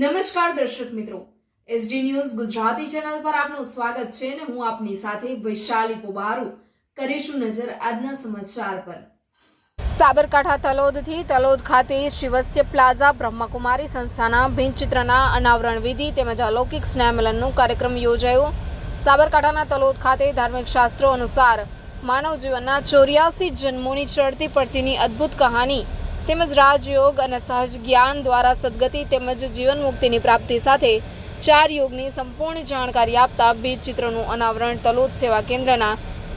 નમસ્કાર દર્શક મિત્રો. એસડી ન્યૂઝ ગુજરાતી ચેનલ પર આપનું સ્વાગત છે અને હું આપની સાથે વૈશાલી પોબારુ કરીશું નજર આજના સમાચાર પર. સાબરકાંઠા તલોદથી તલોદ ખાતે શિવસ્ય પ્લાઝા બ્રહ્મકુમારી સંસ્થાના ભીંચિત્રના અનાવરણ વિધિ તેમજ અલૌકિક સ્નેહમિલનનો કાર્યક્રમ યોજાયો. સાબરકાંઠાના તલોદ ખાતે ધાર્મિક શાસ્ત્રો અનુસાર માનવ જીવનના ચોર્યાસી જન્મોની ચડતી પડતીની અદ્ભુત કહાની તેમજ રાજયોગ અને સહજ જ્ઞાન દ્વારા સદગતિ તેમજ જીવન મુક્તિની પ્રાપ્તિ સાથે ચાર યોગની સંપૂર્ણ જાણકારી આપતા બીજ ચિત્રનું અનાવરણ તલોદ સેવા કેન્દ્રના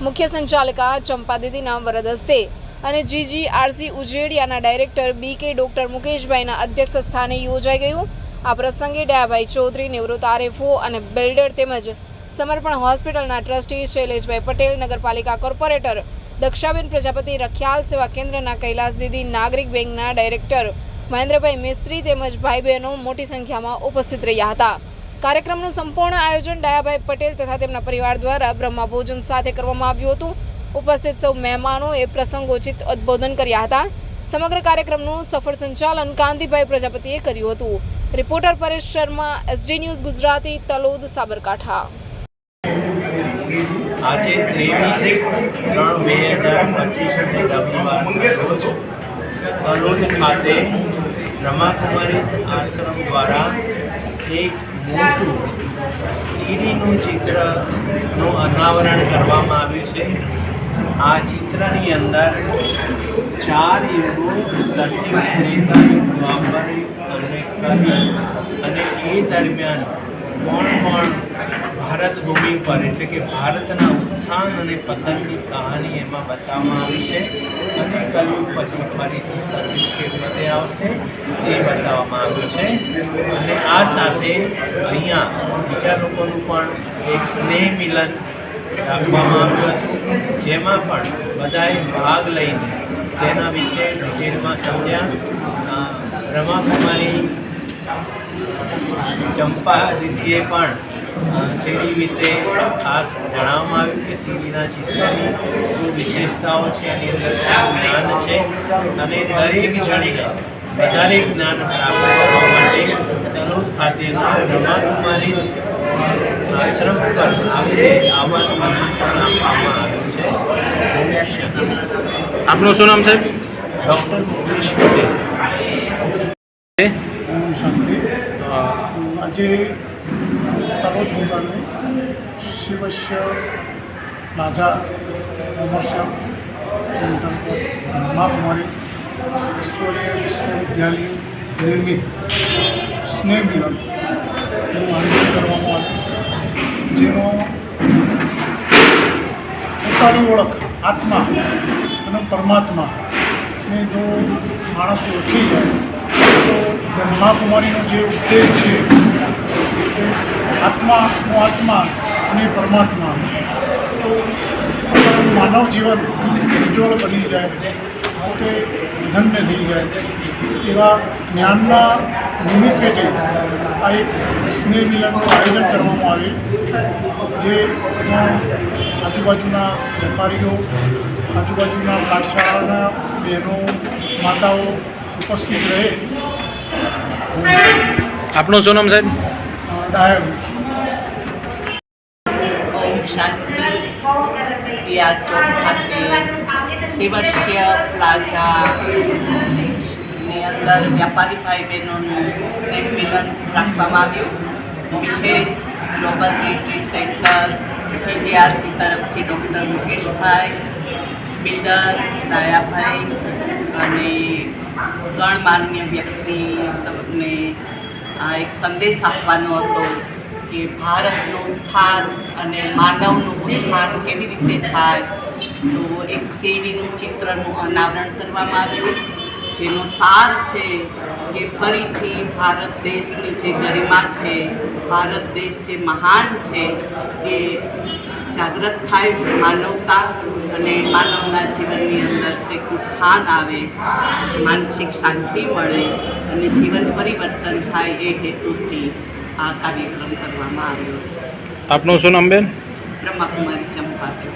મુખ્ય સંચાલિકા ચંપા દીદીના વરદ હસ્તે અને જીજી આરસી ઉજેડિયાના ડાયરેક્ટર બી કે ડોક્ટર મુકેશભાઈના અધ્યક્ષ સ્થાને યોજાઈ ગયું. આ પ્રસંગે ડયાભાઈ ચૌધરી, નિવૃત્ત આરએફઓ અને બિલ્ડર તેમજ સમર્પણ હોસ્પિટલના ટ્રસ્ટી શૈલેષભાઈ પટેલ, નગરપાલિકા કોર્પોરેટર દક્ષાબેન પ્રજાપતિ રખિયાલ સેવા કેન્દ્રના કૈલાસ દીદી નાગરિક બેંકના ડાયરેક્ટર મહેન્દ્રભાઈ મિસ્ત્રી તેમજ ભાઈ બહેનો મોટી સંખ્યામાં ઉપસ્થિત રહ્યા હતા. કાર્યક્રમનું સંપૂર્ણ આયોજન ડાયાભાઈ પટેલ તથા તેમના પરિવાર દ્વારા બ્રહ્મા ભોજન સાથે કરવામાં આવ્યું હતું. ઉપસ્થિત સૌ મહેમાનોએ પ્રસંગોચિત ઉદબોધન કર્યા હતા. સમગ્ર કાર્યક્રમનું સફળ સંચાલન કાંતિભાઈ પ્રજાપતિએ કર્યું હતું. Reporter Paresh Sharma, SD news Gujarati, Talod, Sabarkantha. આજે ત્રેવીસ ત્રણ બે હજાર પચીસને રવિવાર રોજ કલોલ ખાતે બ્રહ્માકુમારી આશ્રમ દ્વારા એક મોટું સીડીનું ચિત્રનું અનાવરણ કરવામાં આવ્યું છે. આ ચિત્રની અંદર ચાર યુગો સત્યુગ ત્રેતા યુગ દ્વાપર અને કલિયુગ અને એ દરમિયાન કોણ કોણ ભારત ભૂમિ પર, એટલે કે ભારતના ઉત્થાન અને પતનની કહાની એમાં બતાવવામાં આવી છે. અને કલયુગ પછી ફરીથી સર્વિસ કેવી રીતે આવશે એ બતાવવામાં આવ્યું છે. અને આ સાથે અહીંયા બીજા લોકોનું પણ એક સ્નેહ મિલન રાખવામાં આવ્યું હતું. જેમાં પણ બધાએ ભાગ લઈને તેના વિશે ડિટેલમાં સમજ્યા. રમા બ્રહ્માકુમારી ચંપા દીદીએ પણ શેરી વિશે ખાસ જણાવવામાં આવ્યું કે શેરીના ચિત્રની શું વિશેષતાઓ છે એની અંદર શું જ્ઞાન છે અને દરેક જણીને વધારે જ્ઞાન પ્રાપ્ત કરવા માટે તલોદ ખાતે બ્રહ્માકુમારી આશ્રમ પર આવીને આવવાનું આમંત્રણ આપવામાં આવ્યું છે. આપનું શું નામ છે? ડૉક્ટર મુકેશ પટેલ. શાંતિ. આજે તલોદ ભગવાનને શિવસ્ય રાજા અમરશ્યામ સેન્ટર પર બ્રહ્માકુમારી ઈશ્વરીય વિશ્વવિદ્યાલય નિર્મિત સ્નેહ મિલનનું આયોજન કરવામાં આવ્યું. જેનો પોતાની ઓળખ, આત્મા અને પરમાત્મા ને જો માણસ ઓળખી જાય, તો બ્રહ્માકુમારીનો જે ઉદ્દેશ છે, આત્મા આત્માનો આત્મા અને પરમાત્મા. તો માનવ જીવન ઉજ્જવળ બની જાય, પોતે ધન્ય થઈ જાય. એવા જ્ઞાનના નિમિત્તે આ એક સ્નેહ મિલનનું આયોજન કરવામાં આવે જે આજુબાજુના વેપારીઓ, આજુબાજુના પાઠશાળાના બહેનો, માતાઓ ઉપસ્થિત રહે આપનું શું નામ સાહેબ? ડાયર ઓમ શાંતિ. ટીઆર ચોક ખાતે શિવસ્ય પ્લાઝા. ની અંદર વ્યાપારી ભાઈ બહેનોનું સ્નેહ મિલન રાખવામાં આવ્યું. વિશેષ ગ્લોબલ રિટ્રીટ સેન્ટર જીજીઆરસી તરફથી ડૉક્ટર મુકેશભાઈ બિલ્ડર દાયાભાઈ અને ગણમાન્ય વ્યક્તિ તમને આ એક સંદેશ આપવાનો હતો કે ભારતનું ઉત્થાન અને માનવનું ઉત્થાન કેવી રીતે થાય? તો એક શેરીનું ચિત્રનું અનાવરણ કરવામાં આવ્યું. જેનો સાર છે કે ફરીથી ભારત દેશની જે ગરિમા છે ભારત દેશ જે મહાન છે એ જાગૃત થાય માનવતા અને માનવના જીવનની અંદર કંઈક ઉત્થાન આવે માનસિક શાંતિ મળે અને જીવન પરિવર્તન થાય એ હેતુથી આ કાર્યક્રમ કરવામાં આવ્યો. આપનું શું નામ બેન? બ્રહ્માકુમારી ચંપાબેન.